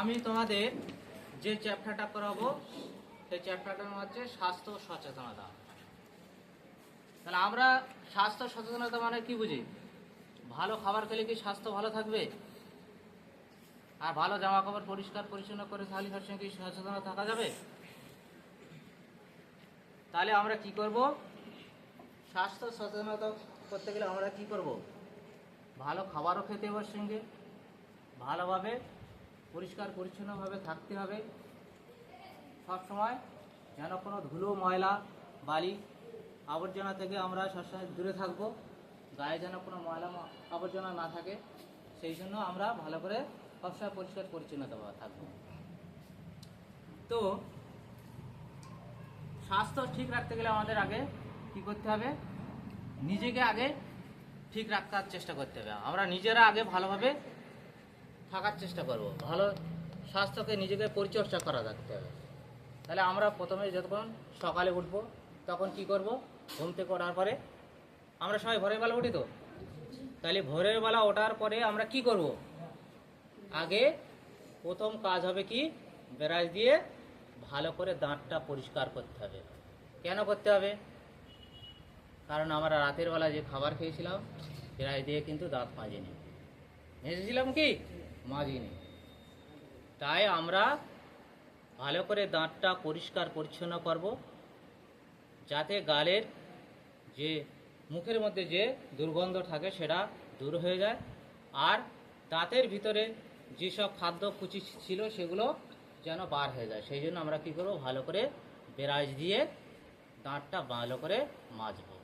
আমি তোমাদের যে চ্যাপ্টারটা করাবো সেই চ্যাপ্টারটার হচ্ছে স্বাস্থ্য সচেতনতা। তাহলে আমরা স্বাস্থ্য সচেতনতা মানে কি বুঝি? ভালো খাবার খেলে কি স্বাস্থ্য ভালো থাকবে? আর ভালো জামা কাপড় পরিষ্কার, পরিচ্ছন্ন করে তাহলে সবসময় কি সচেতন থাকা যাবে? তাহলে আমরা কি করব? স্বাস্থ্য সচেতনতা করতে গেলে আমরা কি করব? ভালো খাবারও খেতে সঙ্গে, ভালোভাবে পরিষ্কার, পরিচ্ছন্নভাবে থাকতে হবে। সব সময় যেন কোনো ধুলো, ময়লা, বালি, আবর্জনা থেকে আমরা সবসময় দূরে থাকব। গায়ে যেন কোনো ময়লা আবর্জনা না থাকে। সেই জন্য আমরা ভালো করে সবসময় পরিষ্কার পরিচ্ছন্নতা থাকব। তো স্বাস্থ্য ঠিক রাখতে গেলে আমাদের আগে কি করতে হবে? নিজেকে আগে ঠিক রাখার চেষ্টা করতে হবে। আমরা নিজেরা আগে ভালোভাবে থাকার চেষ্টা করব। ভালো স্বাস্থ্যকে নিজেকে পরিচর্যা করা রাখতে হবে। তাহলে আমরা প্রথমে যতক্ষণ সকালে উঠবো, তখন কি করব? ঘুম থেকে ওঠার পরে আমরা সবাই ভোরের বেলা উঠি তো? তাহলে ভোরের বেলা ওঠার পরে আমরা কি করব? আগে প্রথম কাজ হবে কি? ব্রাশ দিয়ে ভালো করে দাঁতটা পরিষ্কার করতে হবে। কেন করতে হবে? কারণ আমরা রাতের বেলা যে খাবার খেয়েছিলাম, ব্রাশ দিয়ে কিন্তু দাঁত মাজিনি। মেজেছিলাম কি? মাজিনি তাই আমরা ভালো করে দাঁতটা পরিষ্কার পরিচ্ছন্ন করব, যাতে গালের যে মুখের মধ্যে যে দুর্গন্ধ থাকে সেটা দূর হয়ে যায়। আর দাঁতের ভিতরে যেসব খাদ্য কুচি ছিল সেগুলো যেন বার হয়ে যায়। সেই জন্য আমরা কী করব? ভালো করে ব্রাশ দিয়ে দাঁতটা ভালো করে মাজবো।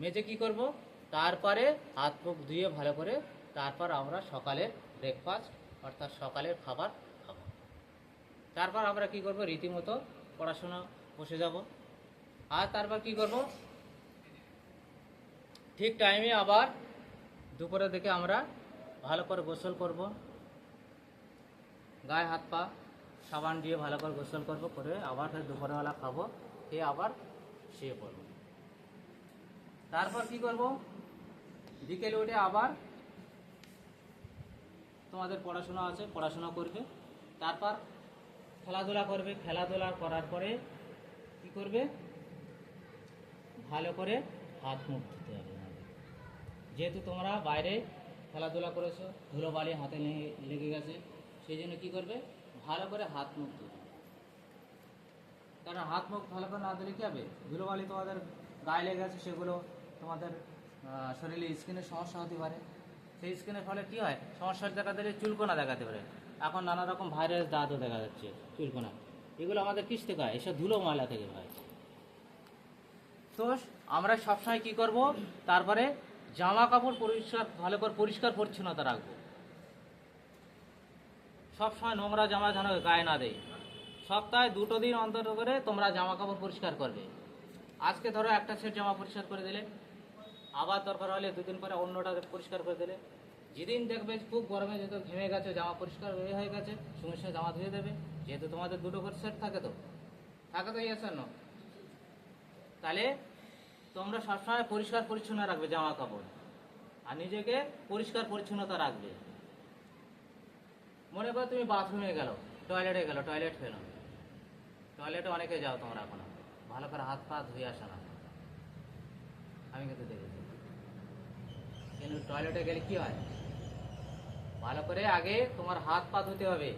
মেজে কি করব? তারপরে হাত মুখ ধুয়ে ভালো করে তারপর আমরা সকালের ব্রেকফাস্ট অর্থাৎ সকালের খাবার খাব। তারপর আমরা কি করব? রীতিমতো পড়াশোনা বসে যাব। আর তারপর কি করব? ঠিক টাইমে আবার দুপুরের দিকে আমরা ভালো করে গোসল করব। গায়ে হাত পা, সাবান দিয়ে ভালো করে গোসল করব, করে আবার দুপুরবেলা খাব, খেয়ে আবার শুয়ে পড়ব। তারপর কি করব? বিকেলে উঠে আবার তোমাদের পড়াশোনা আছে, পড়াশোনা করবে। তারপর খেলাধুলা করবে। খেলাধুলা করার পরে কি করবে? ভালো করে হাত মুখ ধুতে হবে যেহেতু তোমরা বাইরে খেলাধুলা করেছ, ধুলোবালি হাতে লেগে- গেছে, সেই জন্য কী করবে? ভালো করে হাত মুখ ধুবে। কারণ হাত মুখ ভালো করে না দিলে কী হবে? ধুলোবালি তোমাদের গায়ে লেগে গেছে, সেগুলো তোমাদের শরীরে স্কিনের সমস্যা হতে পারে। সেই স্কিনের ফলে কী হয়? সমস্যা দেখা দিলে চুলকোনা দেখাতে পারে। এখন নানা রকম ভাইরাস দাঁতও দেখা যাচ্ছে চুলকোনা। এগুলো আমাদের কিস থেকে হয় এসব ধুলো ময়লা থেকে হয়। তো আমরা সবসময় কি করব? তারপরে জামা কাপড় পরিষ্কার, ভালো করে পরিষ্কার পরিচ্ছন্নতা রাখব। সবসময় নোংরা জামা যেন গায়ে না দেয়। সপ্তাহে দুটো দিন অন্তর করে তোমরা জামা কাপড় পরিষ্কার করবে। আজকে ধরো একটা সেট জামা পরিষ্কার করে দিলে। আবার দরকার হলে দুদিন পরে অন্যটা পরিষ্কার করে দিলে। যেদিন দেখবে খুব গরমে যেহেতু ঘেমে গেছে, জামা পরিষ্কার হয়ে হয়ে গেছে, সঙ্গে সঙ্গে জামা ধুয়ে দেবে। যেহেতু তোমাদের দুটো করে সেট থাকে তো। থাকে তো ইয়েস না তাহলে তোমরা সবসময় পরিষ্কার পরিচ্ছন্ন রাখবে জামা কাপড়। আর নিজেকে পরিষ্কার পরিচ্ছন্নতা রাখবে। মনে করো তুমি বাথরুমে গেল টয়লেটে গেল টয়লেট ফেলো টয়লেটে অনেকে যাও তোমরা এখন। ভালো করে হাত পা ধুয়ে আসো না। আমি কিন্তু দেখেছি। টয়লেটে গেলে কি হয়? ভালো করে আগে তোমার হাত পা ধুতে হবে।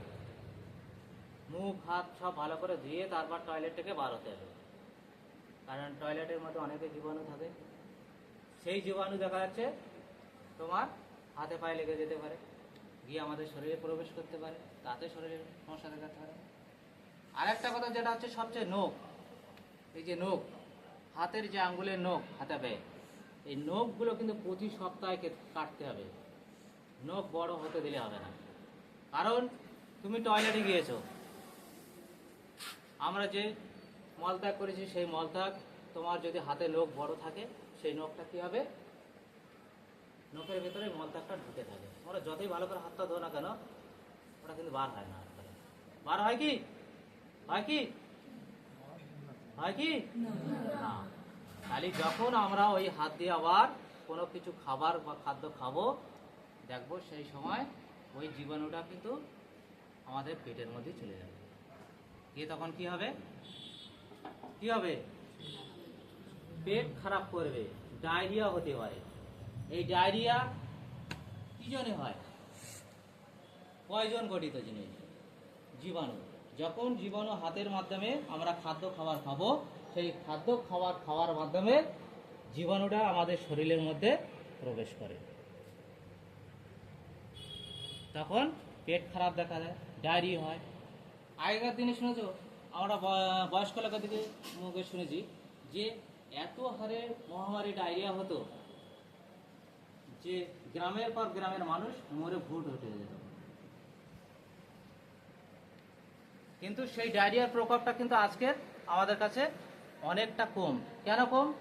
মুখ, হাত সব ভালো করে ধুয়ে তারপর টয়লেট থেকে বার হতে হবে। কারণ টয়লেটের মধ্যে অনেকে জীবাণু থাকে। সেই জীবাণু দেখা যাচ্ছে তোমার হাতে পায়ে লেগে যেতে পারে। গিয়ে আমাদের শরীরে প্রবেশ করতে পারে। তাতে শরীরে সমস্যা দেখাতে পারে। আরেকটা কথা যেটা হচ্ছে সবচেয়ে নখ। এই যে নখ, হাতের যে আঙ্গুলের নখ, হাতে পায়ে। এই নখগুলো কিন্তু প্রতি সপ্তাহে কাটতে হবে। নখ বড় হতে দিলে হবে না। কারণ তুমি টয়লেটে গিয়েছো। আমরা যে মলত্যাগ করেছি সেই মলত্যাগ তোমার যদি হাতে নখ বড় থাকে সেই নখটা কি হবে? নখের ভেতরে মলত্যাগটা ঢুকে থাকে। তোমরা যতই ভালো করে হাতটা ধো না কেন ওটা কিন্তু বার হয় না বার হয় কি? হয় কি? হয় কি? না। খালি যখন আমরা ওই হাত দিয়ে আবার কোনো কিছু খাবার বা খাদ্য খাব, দেখব সেই সময় ওই জীবাণুটা কিন্তু আমাদের পেটের মধ্যে চলে যাবে। গিয়ে তখন কি হবে? কি হবে? পেট খারাপ করবে, ডায়রিয়া হতে পারে এই ডায়রিয়া কি জন্য হয়? পয়জন গঠিত জিনিস, জীবাণু। যখন জীবাণু হাতের মাধ্যমে আমরা খাদ্য খাবার খাব সেই খাদ্য খাবার খাওয়ার মাধ্যমে জীবাণুটা আমাদের শরীরের মধ্যে প্রবেশ করে। তখন পেট খারাপ দেখা দেয়, ডায়রি হয়। আগেকার দিনে শুনেছ, আমরা বয়স্ক লোকের দিকে মুখে শুনেছি যে এত হারে মহামারী ডায়রিয়া হতো যে গ্রামের পর গ্রামের মানুষ মরে ভুট উঠে যেত। কিন্তু সেই ডায়রিয়ার প্রকোপটা কিন্তু আজকের আমাদের কাছে অনেকটা কম। কেন কম?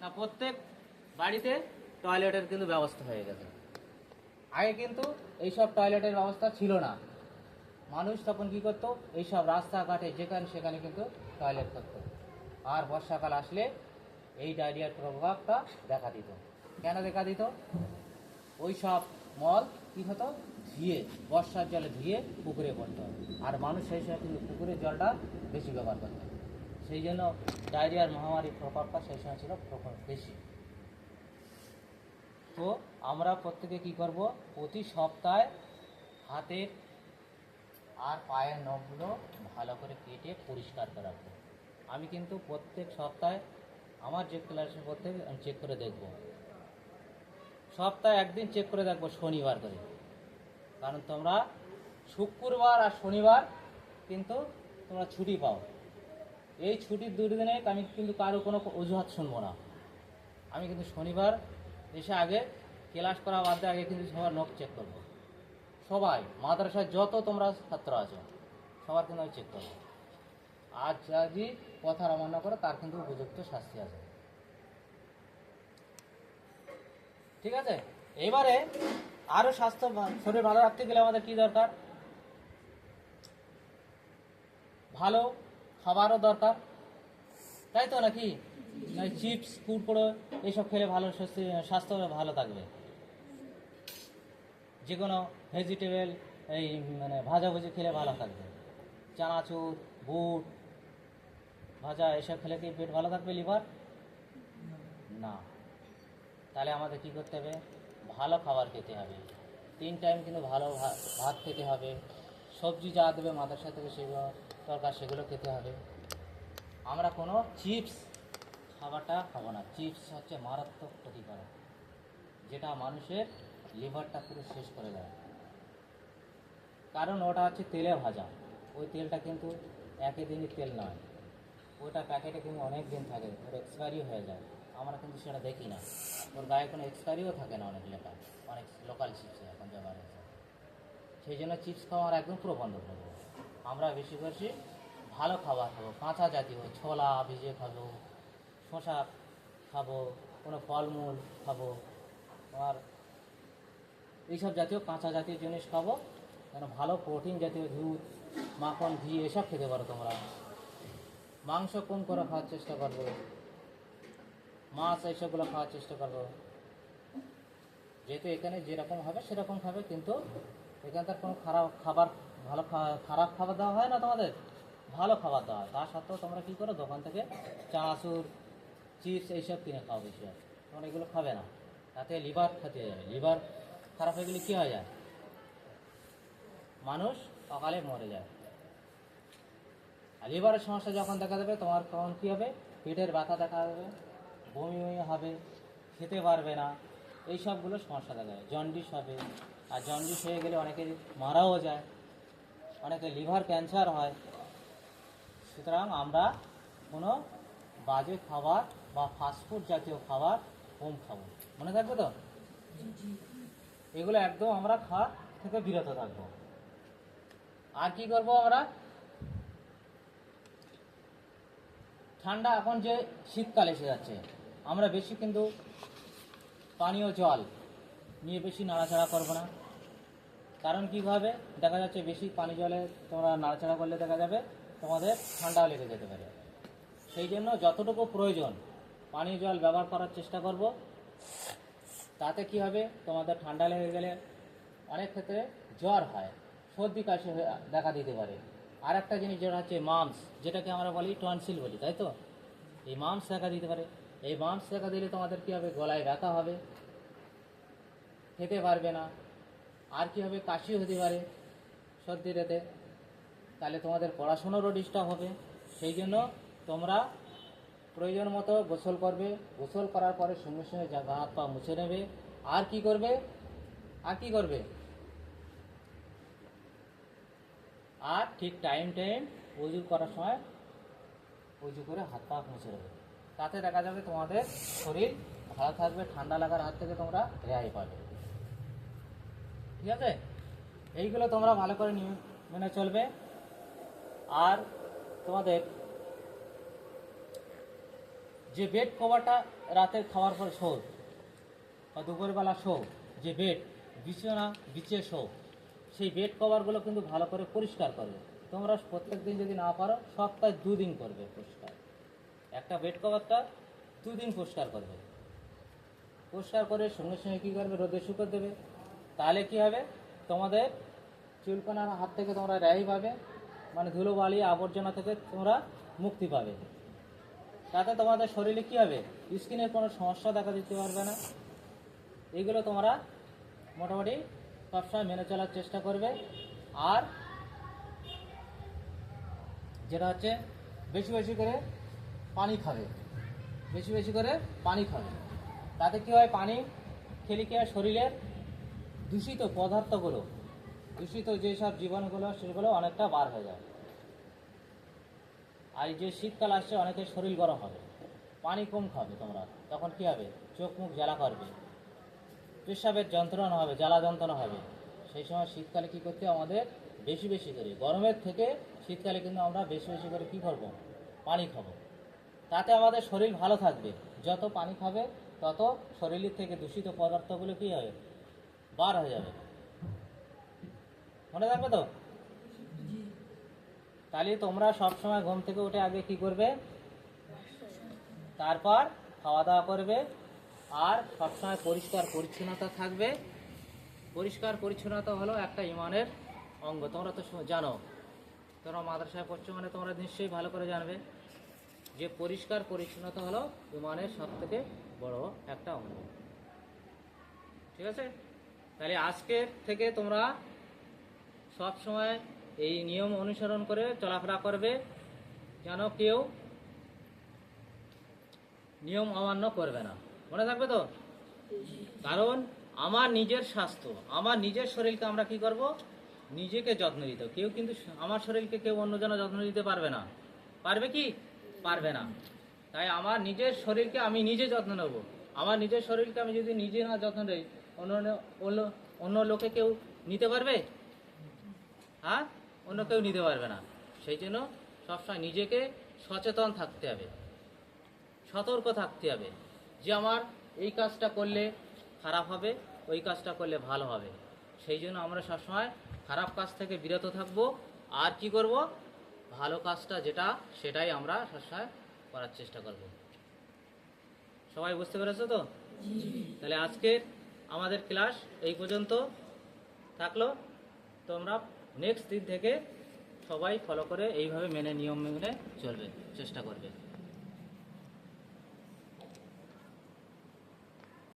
না, প্রত্যেক বাড়িতে টয়লেটের কিন্তু ব্যবস্থা হয়ে গেছে। আগে কিন্তু এইসব টয়লেটের ব্যবস্থা ছিল না। মানুষ তখন কি করতো? এইসব রাস্তাঘাটে যেখানে সেখানে কিন্তু টয়লেট করতো আর বর্ষাকাল আসলে এই ডায়রিয়ার প্রভাবটা দেখা দিত। কেন দেখা দিত? ওই সব মল কি হতো? ধুয়ে, বর্ষার জলে ধুয়ে পুকুরে পড়তো। আর মানুষ সেই সময় কিন্তু পুকুরের জলটা বেশি ব্যবহার করতো। সেই জন্য ডায়রিয়ার মহামারীর প্রভাবটা সেই সময় ছিল প্রভাব বেশি। তো আমরা প্রত্যেকে কি করব? প্রতি সপ্তাহে হাতের আর পায়ের নখগুলো ভালো করে কেটে পরিষ্কার করে রাখব। আমি কিন্তু প্রত্যেক সপ্তাহে আমার যে ক্লাসের প্রত্যেক আমি চেক করে দেখব। সপ্তাহে একদিন চেক করে দেখব শনিবার করে। কারণ তোমরা শুক্রবার আর শনিবার কিন্তু তোমরা ছুটি পাও। এই ছুটির দুদিনে আমি কিন্তু কারও কোনো অজুহাত শুনব না। আমি কিন্তু শনিবার এসে আগে ক্লাস করা বাদ আগে কিন্তু সবার নখ চেক করব। সবাই মাদ্রাসায় যত তোমরা ছাত্র আছো, সবার কিন্তু আমি চেক করব। আর যদি কথার অমান্য করে, তার কিন্তু উপযুক্ত শাস্তি আছে। ঠিক আছে? এবারে আরও স্বাস্থ্য শরীর ভালো রাখতে গেলে আমাদের কি দরকার? ভালো খাবারও দরকার। তাই তো নাকি? চিপস কুড়কুড়ো এইসব খেলে ভালো স্বাস্থ্য- ভালো থাকবে। যে কোনো ভেজিটেবল এই মানে ভাজাভুজি খেলে ভালো থাকবে। চানাচুর, বুট, ভাজা এসব খেলে কি পেট ভালো থাকবে, লিভার? না। তাহলে আমাদের কি করতে হবে? ভালো খাবার খেতে হবে। তিন টাইম কিন্তু ভালো ভাত খেতে হবে। সবজি যা দেবে মাথার সাথে সেগুলো দরকার, সেগুলো খেতে হবে। আমরা কোনো চিপস খাবারটা খাব না। চিপস হচ্ছে মারাত্মক ক্ষতিকারক, যেটা মানুষের লিভারটা পুরো শেষ করে দেয়। কারণ ওটা হচ্ছে তেলে ভাজা। ওই তেলটা কিন্তু একই দিনই তেল নয়। ওটা প্যাকেটে কিন্তু অনেক দিন থাকে, ওর এক্সপায়ারি হয়ে যায়। আমরা কিন্তু সেটা দেখি না। ওর গায়ে কোনো এক্সপায়ারিও থাকে না অনেক লেখা। অনেক লোকাল চিপসে এখন হয়েছে। সেই জন্য চিপস খাওয়া আমরা একদম পুরো বন্ধ করে করব আমরা বেশি বেশি ভালো খাবার খাব কাঁচা জাতীয় ছোলা, ভিজে খাব শশা খাব, কোনো ফলমূল খাব, আর এইসব জাতীয় কাঁচা জাতীয় জিনিস খাব, কেন ভালো প্রোটিন জাতীয় দুধ, মাখন, ঘি, এসব খেতে পারো তোমরা। মাংস কম করে খাওয়ার চেষ্টা করব? মাছ, এইসবগুলো খাওয়ার চেষ্টা করব। যেহেতু এখানে যেরকম হবে সেরকম খাবে, কিন্তু এখানকার কোনো খারাপ খাবার, ভালো খারাপ খাবার দেওয়া হয় না তোমাদের? ভালো খাবার দেওয়া হয়। তা সত্ত্বেও তোমরা কী করো? দোকান থেকে চানাচুর চিপস এইসব কিনে খাও বেশি আর। তোমরা এগুলো খাবে না। তাতে লিভার ক্ষতি হয়ে যাবে। লিভার খারাপ হয়ে গেলে কী হয়ে যায়? মানুষ সকালে মরে যায়। আর লিভারের সমস্যা যখন দেখা দেবে, তোমার তখন কী হবে? পেটের ব্যথা দেখা দেবে বমি বমি হবে, খেতে পারবে না। এই সবগুলো সমস্যা দেখা যায় জন্ডিস হবে আর জন্ডিস হয়ে গেলে অনেকে মারাও যায়, অনেকে লিভার ক্যান্সার হয়। সুতরাং আমরা কোনো বাজে খাবার বা ফাস্টফুড জাতীয় খাবার কম খাব। মনে থাকবে তো? এগুলো একদম আমরা খাওয়া থেকে বিরত থাকব। আর কি করব আমরা? ঠান্ডা এখন যে শীতকাল এসে যাচ্ছে, আমরা বেশি কিন্তু পানীয় জল নিয়ে বেশি নাড়াচাড়া করব না। কারণ কীভাবে দেখা যাচ্ছে বেশি পানি জলে তোমরা নাড়াচাড়া করলে দেখা যাবে তোমাদের ঠান্ডাও লেগে যেতে পারে। সেই জন্য যতটুকু প্রয়োজন পানীয় জল ব্যবহার করার চেষ্টা করব। তাতে কি হবে? তোমাদের ঠান্ডা লেগে গেলে অনেক ক্ষেত্রে জ্বর হয়, সর্দি, কাশি দেখা দিতে পারে। আর একটা জিনিস যেটা হচ্ছে মামস, যেটাকে আমরা বলি টনসিল বলি, তাই তো? এই মামস দেখা দিতে পারে। এই মামস দেখা দিলে তোমাদের কী হবে? গলায় ব্যথা হবে, খেতে পারবে না। আর কি হবে কাশি হতে পারে সর্দি রেতে, তাহলে তোমাদের পড়াশোনারও ডিস্টার্ব হবে। সেই জন্য তোমরা প্রয়োজন মতো গোসল করবে। গোসল করার পরে সঙ্গে সঙ্গে গা হাত পা মুছে নেবে। আর কি করবে? আর কি করবে? আর ঠিক টাইম টাইম উজু করার সময় উজু করে হাত পা মুছে নেবে। তাতে দেখা যাবে তোমাদের শরীর ভালো থাকবে, ঠান্ডা লাগার হাত থেকে তোমরা রেহাই পাবে। ঠিক আছে? এইগুলো তোমরা ভালো করে নিয়ে মেনে চলবে। আর তোমাদের যে বেড কভারটা রাতে খাওয়ার পর শো বা দুপুরবেলা শো যে বেড বিছানা বিছিয়ে শো সেই বেড কভারগুলো কিন্তু ভালো করে পরিষ্কার করবে। তোমরা প্রত্যেক দিন যদি না পারো, সপ্তাহে দুদিন করবে পরিষ্কার। একটা বেড কভারটা দুদিন পরিষ্কার করবে। পরিষ্কার করে সঙ্গে সঙ্গে কী করবে? রোদে শুকো দেবে। তাহলে কি হবে? তোমাদের চুলকোনার হাত থেকে তোমরা রেহাই পাবে মানে ধুলো বালি আবর্জনা থেকে তোমরা মুক্তি পাবে। তাতে তোমাদের শরীরে কি হবে? স্কিনের কোনো সমস্যা দেখা দিতে পারবে না। এগুলো তোমরা মোটামুটি সবসময় মেনে চলার চেষ্টা করবে। আর যেটা হচ্ছে, বেশি বেশি করে পানি খাবে। বেশি বেশি করে পানি খাবে। তাতে কি হয়? পানি খেলে কি হয়? শরীরের দূষিত পদার্থগুলো, দূষিত যেসব জীবাণুগুলো সেগুলো অনেকটা বার হয়ে যায়। আর যে শীতকাল আসছে, অনেকের শরীর গরম হবে। পানি কম খাবে তোমরা। তখন কি হবে? চোখ মুখ জ্বালা করবে। পেশাবের যন্ত্রণা হবে, জ্বালা যন্ত্রণা হবে। সেই সময় শীতকালে কি করতে আমাদের? বেশি বেশি করে। গরমের থেকে শীতকালে কিন্তু আমরা বেশি বেশি করে কি করব? পানি খাব। তাতে আমাদের শরীর ভালো থাকবে। যত পানি খাবে, তত শরীরের থেকে দূষিত পদার্থগুলো কি হবে? বার হয়ে যাবে। মনে থাকবে তো? তাহলে তোমরা সব সময় ঘুম থেকে উঠে আগে কি করবে? তারপর খাওয়া দাওয়া করবে। আর সবসময় পরিষ্কার পরিচ্ছন্নতা থাকবে। পরিষ্কার পরিচ্ছন্নতা হলো একটা ইমানের অঙ্গ। তোমরা তো জানো। তোমরা মাদ্রাসায় পড়ছো মানে তোমরা নিশ্চয়ই ভালো করে জানবে যে পরিষ্কার পরিচ্ছন্নতা হলো ইমানের সব থেকে বড় একটা অঙ্গ। ঠিক আছে? তাহলে আজকের থেকে তোমরা সব সময় এই নিয়ম অনুসরণ করে চলাফেরা করবে, যেন কেউ নিয়ম অমান্য করবে না। মনে থাকবে তো? কারণ আমার নিজের স্বাস্থ্য, আমার নিজের শরীরকে আমরা কি করব? নিজেকে যত্ন দিতে। কেউ কিন্তু আমার শরীরকে কেউ অন্যজন যত্ন দিতে পারবে না। পারবে কি? পারবে না। তাই আমার নিজের শরীরকে আমি নিজে যত্ন নেব। আমার নিজের শরীরকে আমি যদি নিজে না যত্ন নিই অন্য অন্য লোকে কেউ নিতে পারবে? হ্যাঁ? অন্য কেউ নিতে পারবে না। সেই জন্য সবসময় নিজেকে সচেতন থাকতে হবে। সতর্ক থাকতে হবে যে আমার এই কাজটা করলে খারাপ হবে ওই কাজটা করলে ভালো হবে। সেই জন্য আমরা সবসময় খারাপ কাজ থেকে বিরত থাকব। আর কি করব? ভালো কাজটা যেটা সেটাই আমরা সবসময় করার চেষ্টা করব। সবাই বুঝতে পেরেছ তো? তাহলে আজকের আমাদের ক্লাস এই পর্যন্ত থাকল। তোমরা নেক্সট দিন থেকে সবাই ফলো করে এইভাবে মেনে নিয়ম মেনে চলবে, চেষ্টা করবে।